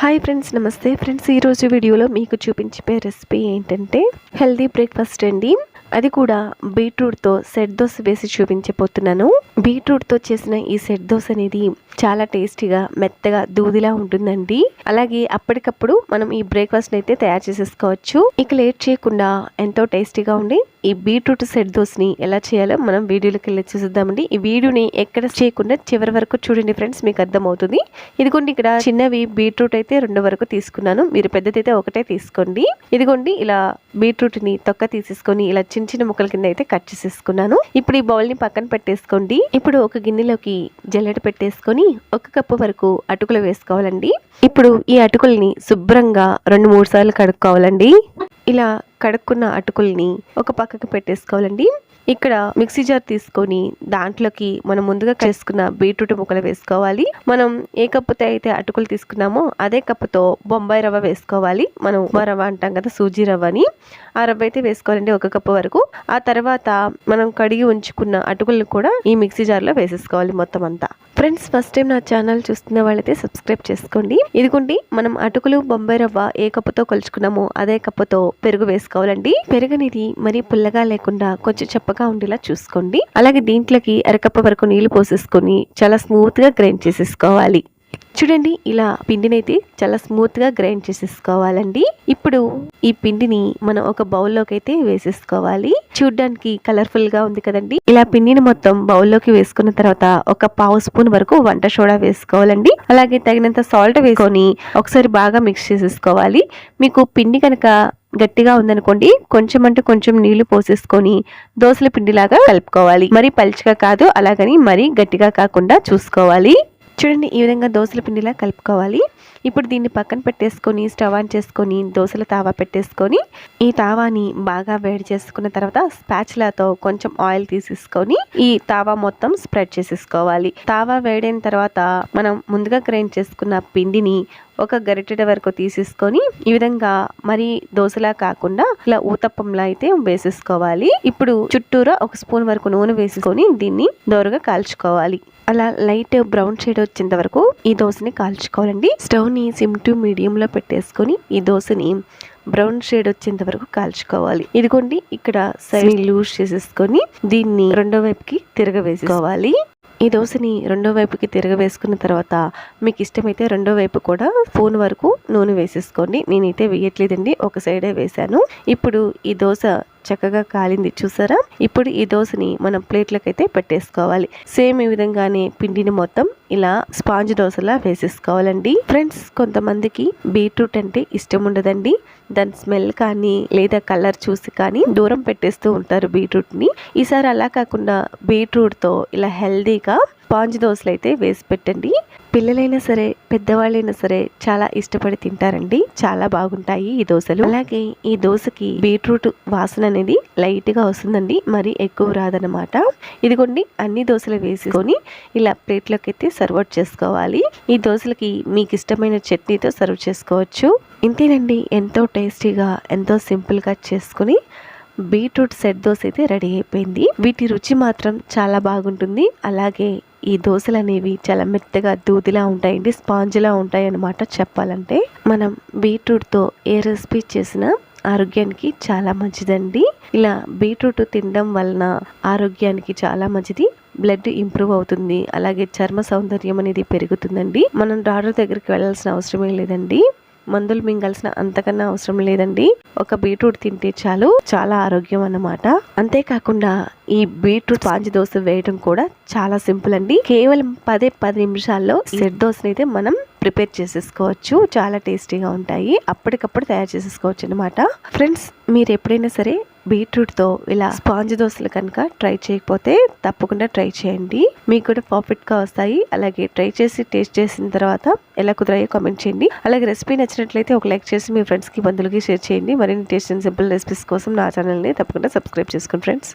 Hi friends నమస్తే. Friends ఈరోజు వీడియోలో మీకు చూపించే రెసిపీ ఏంటంటే హెల్దీ బ్రేక్ఫాస్ట్ అండి. అది కూడా బీట్రూట్తో సెట్ దోశ వేసి చూపించబోతున్నాను. బీట్రూట్తో చేసిన ఈ సెట్ దోశ అనేది చాలా టేస్టీగా మెత్తగా దూదిలా ఉంటుందండి. అలాగే అప్పటికప్పుడు మనం ఈ బ్రేక్ఫాస్ట్ అయితే తయారు చేసేసుకోవచ్చు. ఇక లేట్ చేయకుండా ఎంతో టేస్టీగా ఉండి ఈ బీట్రూట్ సెట్ దోశని ఎలా చేయాలో మనం వీడియోలోకి వెళ్ళి చూద్దామండి ఈ వీడియోని ఎక్కడ చేయకుండా చివరి వరకు చూడండి ఫ్రెండ్స్ మీకు అర్థమవుతుంది. ఇదిగోండి ఇక్కడ చిన్నవి బీట్రూట్ అయితే రెండు వరకు తీసుకున్నాను. మీరు పెద్దదైతే ఒకటే తీసుకోండి. ఇదిగోండి ఇలా బీట్రూట్ని తొక్క తీసేసుకొని ఇలా చిన్న చిన్న ముక్కల కింద అయితే కట్ చేసేసుకున్నాను. ఇప్పుడు ఈ బౌల్ని పక్కన పెట్టేసుకోండి. ఇప్పుడు ఒక గిన్నెలోకి జల్లెడ పెట్టేసుకొని ఒక కప్పు వరకు అటుకులు వేసుకోవాలండి. ఇప్పుడు ఈ అటుకుల్ని శుభ్రంగా రెండు మూడు సార్లు కడుక్కోవాలండి. ఇలా కడుక్కున్న అటుకుల్ని ఒక పక్కకు పెట్టేసుకోవాలండి. ఇక్కడ మిక్సీ జార్ తీసుకొని దాంట్లోకి మనం ముందుగా చేసుకున్న బీట్రూట్ ముక్కలు వేసుకోవాలి. మనం ఏ కప్పుతో అయితే అటుకులు తీసుకున్నామో అదే కప్పుతో బొంబాయి రవ్వ వేసుకోవాలి. మనం రవ్వ అంటాం కదా సూజీ రవ్వని. ఆ రవ్వ అయితే వేసుకోవాలండి ఒక కప్పు వరకు. ఆ తర్వాత మనం కడిగి ఉంచుకున్న అటుకులను కూడా ఈ మిక్సీ జార్లో వేసేసుకోవాలి మొత్తం అంతా. ఫ్రెండ్స్ ఫస్ట్ టైం నా ఛానల్ చూస్తున్న వాళ్ళైతే సబ్స్క్రైబ్ చేసుకోండి. ఇదిగోండి మనం అటుకులు బొంబాయి రవ్వ ఏ కప్పుతో కొలుచుకున్నామో అదే కప్పుతో పెరుగు వేసుకోవాలి పెరుగు అనేది మరీ పుల్లగా లేకుండా కొంచెం చెప్పగా ఉండేలా చూసుకోండి. అలాగే దీంట్లోకి అరకప్ప వరకు నీళ్ళు పోసేసుకొని చాలా స్మూత్గా గ్రైండ్ చేసేసుకోవాలి. చూడండి ఇలా పిండిని అయితే చాలా స్మూత్గా గ్రైండ్ చేసేసుకోవాలండి. ఇప్పుడు ఈ పిండిని మనం ఒక బౌల్లోకి అయితే వేసేసుకోవాలి. చూడ్డానికి కలర్ఫుల్గా ఉంది కదండి. ఇలా పిండిని మొత్తం బౌల్లోకి వేసుకున్న తర్వాత ఒక పావు స్పూన్ వరకు వంట సోడా వేసుకోవాలండి. అలాగే తగినంత సాల్ట్ వేసుకొని ఒకసారి బాగా మిక్స్ చేసేసుకోవాలి. మీకు పిండి కనుక గట్టిగా ఉందనుకోండి కొంచెం అంటే కొంచెం నీళ్ళు పోసేసుకొని దోశల పిండిలాగా కలుపుకోవాలి. మరి పలుచగా కాదు అలాగని మరీ గట్టిగా కాకుండా చూసుకోవాలి. చూడండి ఈ విధంగా దోశల పిండిలా కలుపుకోవాలి. ఇప్పుడు దీన్ని పక్కన పెట్టేసుకొని స్టవ్ ఆన్ చేసుకొని దోశల తావా పెట్టేసుకొని ఈ తావాని బాగా వేడి చేసుకున్న తర్వాత స్పాచ్లతో కొంచెం ఆయిల్ తీసేసుకొని ఈ తావా మొత్తం స్ప్రెడ్ చేసేసుకోవాలి. తావా వేడైన తర్వాత మనం ముందుగా గ్రైండ్ చేసుకున్న పిండిని ఒక గరిటెడ వరకు తీసేసుకొని ఈ విధంగా మరి దోశలా కాకుండా ఇలా ఊతప్పంలా అయితే వేసేసుకోవాలి. ఇప్పుడు చుట్టూరా ఒక స్పూన్ వరకు నూనె వేసుకొని దీన్ని దోరగా కాల్చుకోవాలి. అలా లైట్ బ్రౌన్ షేడ్ వచ్చేంత వరకు ఈ దోశని కాల్చుకోవాలండి. స్టవ్ స్టవ్ని సిమ్ టు మీడియంలో పెట్టేసుకొని ఈ దోశని బ్రౌన్ షేడ్ వచ్చేంత వరకు కాల్చుకోవాలి. ఇదిగోండి ఇక్కడ సైడ్ లూజ్ చేసేసుకొని దీన్ని రెండో వైపుకి తిరగవేసుకోవాలి ఈ దోశని రెండో వైపుకి తిరగవేసుకున్న తర్వాత మీకు ఇష్టమైతే రెండో వైపు కూడా స్పూన్ వరకు నూనె వేసేసుకోండి. నేనైతే వేయట్లేదండి ఒక సైడే వేసాను ఇప్పుడు ఈ దోశ చక్కగా కాలింది. చూసారా? ఇప్పుడు ఈ దోశని మనం ప్లేట్లకైతే అయితే పెట్టేసుకోవాలి. సేమ్ ఈ విధంగానే పిండిని మొత్తం ఇలా స్పాంజ్ దోశలా వేసేసుకోవాలండి. ఫ్రెండ్స్ కొంతమందికి బీట్రూట్ అంటే ఇష్టం ఉండదండి. దాని స్మెల్ కానీ లేదా కలర్ చూసి కానీ దూరం పెట్టేస్తూ ఉంటారు బీట్రూట్ని. ఈసారి అలా కాకుండా బీట్రూట్తో ఇలా హెల్దీగా స్పాంజ్ దోశలు అయితే వేసి పెట్టండి. పిల్లలైనా సరే పెద్దవాళ్ళైనా సరే చాలా ఇష్టపడి తింటారండి. చాలా బాగుంటాయి ఈ దోశలు. అలాగే ఈ దోశకి బీట్రూట్ వాసన అనేది లైట్గా వస్తుందండి. మరి ఎక్కువ రాదనమాట ఇదిగోండి అన్ని దోశలు వేసుకొని ఇలా ప్లేట్లోకి అయితే సర్వ్ చేసుకోవాలి. ఈ దోశలకి మీకు ఇష్టమైన చట్నీతో సర్వ్ చేసుకోవచ్చు. ఇంతేనండి ఎంతో టేస్టీగా ఎంతో సింపుల్గా చేసుకుని బీట్రూట్ సెట్ దోశ అయితే రెడీ అయిపోయింది. వీటి రుచి మాత్రం చాలా బాగుంటుంది. అలాగే ఈ దోశలు అనేవి చాలా మెత్తగా దూదిలా ఉంటాయండి స్పాంజ్లా ఉంటాయి అన్నమాట చెప్పాలంటే. మనం బీట్రూట్తో ఏ రెసిపీ చేసినా ఆరోగ్యానికి చాలా మంచిదండి. ఇలా బీట్రూట్ తినడం వలన ఆరోగ్యానికి చాలా మంచిది బ్లడ్ ఇంప్రూవ్ అవుతుంది అలాగే చర్మ సౌందర్యం అనేది పెరుగుతుందండి. మనం డాక్టర్ దగ్గరికి వెళ్ళాల్సిన అవసరమే లేదండి. మందులు మింగాల్సిన అంతకన్నా అవసరం లేదండి. ఒక బీట్రూట్ తింటే చాలు చాలా ఆరోగ్యం అన్నమాట. అంతేకాకుండా ఈ బీట్రూట్ పాంచి దోశ వేయడం కూడా చాలా సింపుల్ అండి. కేవలం పదే పది నిమిషాల్లో సెట్ దోశని అయితే మనం ప్రిపేర్ చేసేసుకోవచ్చు. చాలా టేస్టీగా ఉంటాయి. అప్పటికప్పుడు తయారు చేసేసుకోవచ్చు అనమాట ఫ్రెండ్స్ మీరు ఎప్పుడైనా సరే బీట్రూట్తో ఇలా స్పాంజ్ దోశలు కనుక ట్రై చేయకపోతే తప్పకుండా ట్రై చేయండి. మీకు కూడా పర్ఫెక్ట్గా వస్తాయి. అలాగే ట్రై చేసి టేస్ట్ చేసిన తర్వాత ఎలా కుదరాయో కామెంట్ చేయండి. అలాగే రెసిపీ నచ్చినట్లయితే ఒక లైక్ చేసి మీ ఫ్రెండ్స్కి బంధువులకి షేర్ చేయండి. మరిన్ని టేస్ట్ అండ్ సింపుల్ రెసిపీస్ కోసం నా ఛానల్ని తప్పకుండా సబ్స్క్రైబ్ చేసుకోండి ఫ్రెండ్స్.